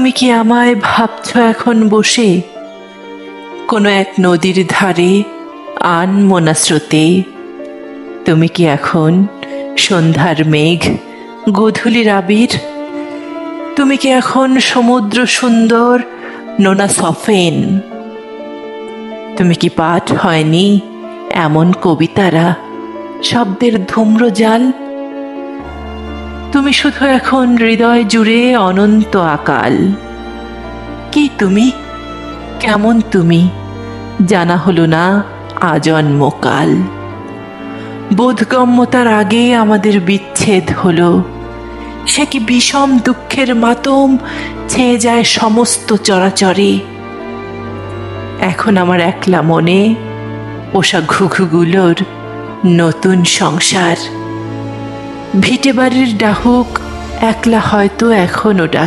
তুমি কি আমায় ভাবছ এখন বসে? কোনো এক নদীর ধারে আন মোনা স্রোতে তুমি কি এখন সন্ধ্যার মেঘ গধূলির আবির তুমি কি এখন সমুদ্র সুন্দর নোনা সফেন? তুমি কি পাঠ হয়নি এমন কবিতারা, শব্দের ধূম্র জাল তুমি শুধু এখন হৃদয় জুড়ে অনন্ত আকাল। কি তুমি? কেমন তুমি? জানা হলো না আজন্মকাল। বোধগম্যতার আগে আমাদের বিচ্ছেদ হলো। সে কি বিষম দুঃখের মাতম ছেয়ে যায় সমস্ত চরাচরে? এখন আমার একলা মনে পোষা ঘুঘুগুলোর নতুন সংসার। ভিটে বাড়ির ডাহুক একলা হয়তো এখনও ডাকে।